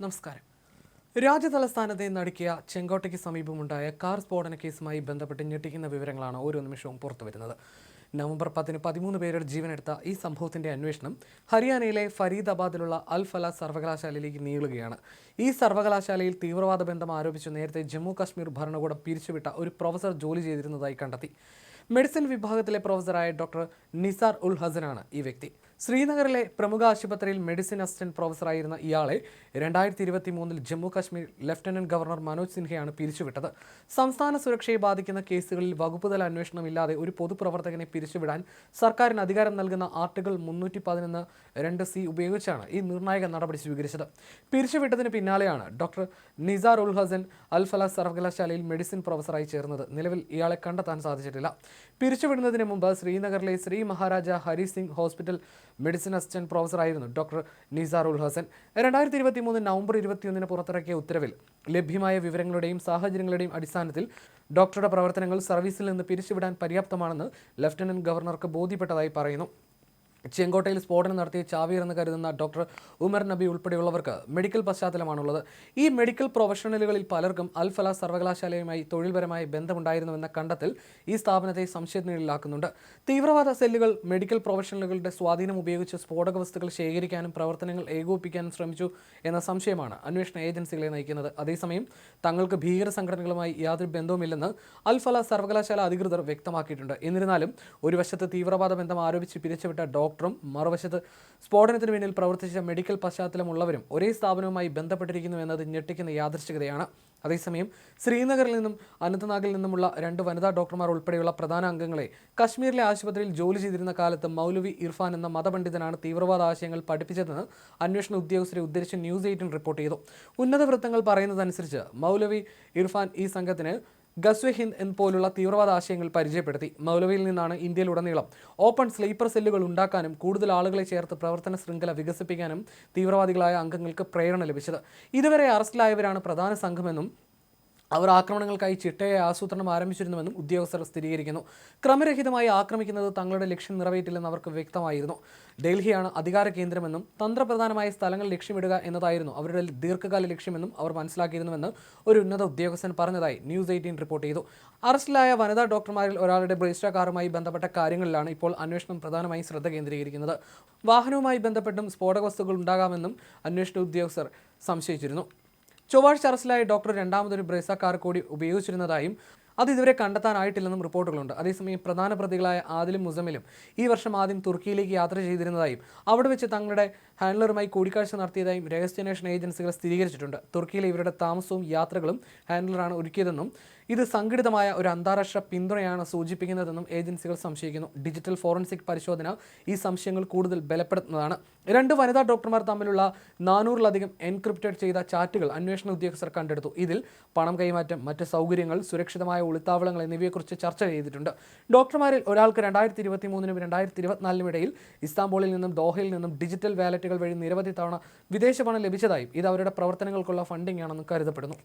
നമസ്കാരം. രാജ്യതലസ്ഥാനത്തെ നടുക്കിയ ചെങ്കോട്ടയ്ക്ക് സമീപമുണ്ടായ കാർ സ്ഫോടന കേസുമായി ബന്ധപ്പെട്ട് ഞെട്ടിക്കുന്ന വിവരങ്ങളാണ് ഓരോ നിമിഷവും പുറത്തുവരുന്നത് നവംബർ പത്തിന് പതിമൂന്ന് പേരുടെ ജീവനെടുത്ത ഈ സംഭവത്തിന്റെ അന്വേഷണം ഹരിയാനയിലെ ഫരീദാബാദിലുള്ള അൽ ഫല സർവകലാശാലയിലേക്ക് നീളുകയാണ്. ഈ സർവകലാശാലയിൽ തീവ്രവാദ ബന്ധം ആരോപിച്ച് നേരത്തെ ജമ്മു കാശ്മീർ ഭരണകൂടം പിരിച്ചുവിട്ട ഒരു പ്രൊഫസർ ജോലി ചെയ്തിരുന്നതായി കണ്ടെത്തി. മെഡിസിൻ വിഭാഗത്തിലെ പ്രൊഫസറായ ഡോക്ടർ നിസാർ ഉൽ ഹസനാണ് ഈ വ്യക്തി. ശ്രീനഗറിലെ പ്രമുഖ ആശുപത്രിയിൽ മെഡിസിൻ അസിസ്റ്റന്റ് പ്രൊഫസറായിരുന്ന ഇയാളെ രണ്ടായിരത്തി ഇരുപത്തി മൂന്നിൽ ജമ്മു കാശ്മീർ ലഫ്റ്റനന്റ് ഗവർണർ മനോജ് സിൻഹയാണ് പിരിച്ചുവിട്ടത്. സംസ്ഥാന സുരക്ഷയെ ബാധിക്കുന്ന കേസുകളിൽ വകുപ്പുതല അന്വേഷണമില്ലാതെ ഒരു പൊതുപ്രവർത്തകനെ പിരിച്ചുവിടാൻ സർക്കാരിന് അധികാരം നൽകുന്ന ആർട്ടിക്കിൾ മുന്നൂറ്റി പതിനൊന്ന് രണ്ട് സി ഉപയോഗിച്ചാണ് ഈ നിർണായക നടപടി സ്വീകരിച്ചത്. പിരിച്ചുവിട്ടതിന് പിന്നാലെയാണ് ഡോക്ടർ നിസാർ ഉൽ ഹസൻ അൽ ഫല സർവകലാശാലയിൽ മെഡിസിൻ പ്രൊഫസറായി ചേർന്നത്. നിലവിൽ ഇയാളെ കണ്ടെത്താൻ സാധിച്ചിട്ടില്ല. പിരിച്ചുവിടുന്നതിന് മുമ്പ് ശ്രീനഗറിലെ Shri Maharaja Hari Singh hospital medicine assistant പ്രൊഫസറായിരുന്നു doctor Nisar ഉൽ ഹസൻ രണ്ടായിരത്തി ഇരുപത്തി മൂന്ന് നവംബർ ഇരുപത്തിയൊന്നിന് പുറത്തിറക്കിയ ഉത്തരവിൽ ലഭ്യമായ വിവരങ്ങളുടെയും സാഹചര്യങ്ങളുടെയും അടിസ്ഥാനത്തിൽ ഡോക്ടറുടെ പ്രവർത്തനങ്ങൾ സർവീസിൽ നിന്ന് പിരിച്ചുവിടാൻ പര്യാപ്തമാണെന്ന് ലഫ്റ്റനന്റ് ഗവർണർക്ക് ബോധ്യപ്പെട്ടതായി പറയുന്നു. ചെങ്കോട്ടയിൽ സ്ഫോടനം നടത്തി ചാവീർ എന്ന് കരുതുന്ന ഡോക്ടർ ഉമർ നബി ഉൾപ്പെടെയുള്ളവർക്ക് മെഡിക്കൽ പശ്ചാത്തലമാണുള്ളത്. ഈ മെഡിക്കൽ പ്രൊഫഷണലുകളിൽ പലർക്കും അൽഫല സർവകലാശാലയുമായി തൊഴിൽപരമായ ബന്ധമുണ്ടായിരുന്നുവെന്ന കണ്ടെത്തൽ ഈ സ്ഥാപനത്തെ സംശയത്തിനിടയിലാക്കുന്നുണ്ട് തീവ്രവാദ സെല്ലുകൾ മെഡിക്കൽ പ്രൊഫഷണലുകളുടെ സ്വാധീനം ഉപയോഗിച്ച് സ്ഫോടക വസ്തുക്കൾ ശേഖരിക്കാനും പ്രവർത്തനങ്ങൾ ഏകോപിപ്പിക്കാനും ശ്രമിച്ചു എന്ന സംശയമാണ് അന്വേഷണ ഏജൻസികളെ നയിക്കുന്നത്. അതേസമയം തങ്ങൾക്ക് ഭീകര സംഘടനകളുമായി യാതൊരു ബന്ധവുമില്ലെന്ന് അൽഫല സർവകലാശാല അധികൃതർ വ്യക്തമാക്കിയിട്ടുണ്ട്. എന്നിരുന്നാലും ഒരു വശത്ത് തീവ്രവാദ ബന്ധം ആരോപിച്ച് പിരിച്ചുവിട്ട ഡോക്ടറും മറുവശത്ത് സ്ഫോടനത്തിന് പിന്നിൽ പ്രവർത്തിച്ച മെഡിക്കൽ പശ്ചാത്തലമുള്ളവരും ഒരേ സ്ഥാപനവുമായി ബന്ധപ്പെട്ടിരിക്കുന്നു എന്നത് ഞെട്ടിക്കുന്ന യാദൃശ്ചികതയാണ്. അതേസമയം ശ്രീനഗറിൽ നിന്നും അനന്തനാഗിൽ നിന്നുമുള്ള രണ്ട് വനിതാ ഡോക്ടർമാർ ഉൾപ്പെടെയുള്ള പ്രധാന അംഗങ്ങളെ കശ്മീരിലെ ആശുപത്രിയിൽ ജോലി ചെയ്തിരുന്ന കാലത്ത് മൗലവി ഇർഫാൻ എന്ന മതപണ്ഡിതനാണ് തീവ്രവാദ ആശയങ്ങൾ പഠിപ്പിച്ചതെന്ന് അന്വേഷണ ഉദ്യോഗസ്ഥരെ ഉദ്ധരിച്ച് ന്യൂസ് എയ്റ്റീൻ റിപ്പോർട്ട് ചെയ്തു. ഉന്നത വൃത്തങ്ങൾ പറയുന്നതനുസരിച്ച് മൗലവി ഇർഫാൻ ഈ സംഘത്തിന് ഗസ്വെ ഹിന്ദ് എന്ന് പോലുള്ള തീവ്രവാദ ആശയങ്ങൾ പരിചയപ്പെടുത്തി. മൗലവിയിൽ നിന്നാണ് ഇന്ത്യയിലുടനീളം ഓപ്പൺ സ്ലീപ്പർ സെല്ലുകൾ ഉണ്ടാക്കാനും കൂടുതൽ ആളുകളെ ചേർത്ത് പ്രവർത്തന ശൃംഖല വികസിപ്പിക്കാനും തീവ്രവാദികളായ അംഗങ്ങൾക്ക് പ്രേരണ ലഭിച്ചത്. ഇതുവരെ അറസ്റ്റിലായവരാണ് പ്രധാന സംഘമെന്നും അവർ ആക്രമണങ്ങൾക്കായി ചിട്ടയായ ആസൂത്രണം ആരംഭിച്ചിരുന്നുവെന്നും ഉദ്യോഗസ്ഥർ സ്ഥിരീകരിക്കുന്നു. ക്രമരഹിതമായി ആക്രമിക്കുന്നത് തങ്ങളുടെ ലക്ഷ്യം നിറവേറ്റില്ലെന്ന് അവർക്ക് വ്യക്തമായിരുന്നു. ഡൽഹിയാണ് അധികാര കേന്ദ്രമെന്നും തന്ത്രപ്രധാനമായ സ്ഥലങ്ങൾ ലക്ഷ്യമിടുക എന്നതായിരുന്നു അവരുടെ ദീർഘകാല ലക്ഷ്യമെന്നും അവർ മനസ്സിലാക്കിയിരുന്നുവെന്ന് ഒരു ഉന്നത ഉദ്യോഗസ്ഥൻ പറഞ്ഞതായി ന്യൂസ് എയ്റ്റീൻ റിപ്പോർട്ട് ചെയ്തു. അറസ്റ്റിലായ വനിതാ ഡോക്ടർമാരിൽ ഒരാളുടെ ബ്രേസ്റ്റ കാറുമായി ബന്ധപ്പെട്ട കാര്യങ്ങളിലാണ് ഇപ്പോൾ അന്വേഷണം പ്രധാനമായും ശ്രദ്ധ കേന്ദ്രീകരിക്കുന്നത്. വാഹനവുമായി ബന്ധപ്പെട്ടും സ്ഫോടക വസ്തുക്കൾ ഉണ്ടാകാമെന്നും അന്വേഷണ ഉദ്യോഗസ്ഥർ സംശയിച്ചിരുന്നു. ചൊവ്വാഴ്ച അറസ്റ്റിലായ ഡോക്ടർ രണ്ടാമതൊരു ബ്രേസ കാർ കൂടി ഉപയോഗിച്ചിരുന്നതായും അത് ഇതുവരെ കണ്ടെത്താനായിട്ടില്ലെന്നും റിപ്പോർട്ടുകളുണ്ട്. അതേസമയം പ്രധാന പ്രതികളായ ആദിലും മുസമിലും ഈ വർഷം ആദ്യം തുർക്കിയിലേക്ക് യാത്ര ചെയ്തിരുന്നതായും അവിടെ വെച്ച് തങ്ങളുടെ ഹാൻഡലറുമായി കൂടിക്കാഴ്ച നടത്തിയതായും രഹസ്യാന്വേഷണ ഏജൻസികൾ സ്ഥിരീകരിച്ചിട്ടുണ്ട്. തുർക്കിയിലെ ഇവരുടെ താമസവും യാത്രകളും ഹാൻഡലറാണ് ഒരുക്കിയതെന്നും ഇത് സംഘടിതമായ ഒരു അന്താരാഷ്ട്ര പിന്തുണയാണ് സൂചിപ്പിക്കുന്നതെന്നും ഏജൻസികൾ സംശയിക്കുന്നു. ഡിജിറ്റൽ ഫോറൻസിക് പരിശോധന ഈ സംശയങ്ങൾ കൂടുതൽ ബലപ്പെടുത്തുന്നതാണ്. രണ്ട് വനിതാ ഡോക്ടർമാർ തമ്മിലുള്ള നാനൂറിലധികം എൻക്രിപ്റ്റഡ് ചെയ്ത ചാറ്റുകൾ അന്വേഷണ ഉദ്യോഗസ്ഥർ കണ്ടെടുത്തു. ഇതിൽ പണം കൈമാറ്റം മറ്റ് സൗകര്യങ്ങൾ സുരക്ഷിതമായ ഒളിത്താവളങ്ങൾ എന്നിവയെക്കുറിച്ച് ചർച്ച ചെയ്തിട്ടുണ്ട്. ഡോക്ടർമാരിൽ ഒരാൾക്ക് രണ്ടായിരത്തി ഇരുപത്തി മൂന്നിനും രണ്ടായിരത്തി ഇരുപത്തിനാലിനും ഇടയിൽ ഇസ്താംബൂളിൽ നിന്നും ദോഹയിൽ നിന്നും ഡിജിറ്റൽ വാലറ്റുകൾ വഴി നിരവധി തവണ വിദേശ പണം ലഭിച്ചതായും ഇത് അവരുടെ പ്രവർത്തനങ്ങൾക്കുള്ള ഫണ്ടിംഗ് ആണെന്ന് കരുതപ്പെടുന്നു.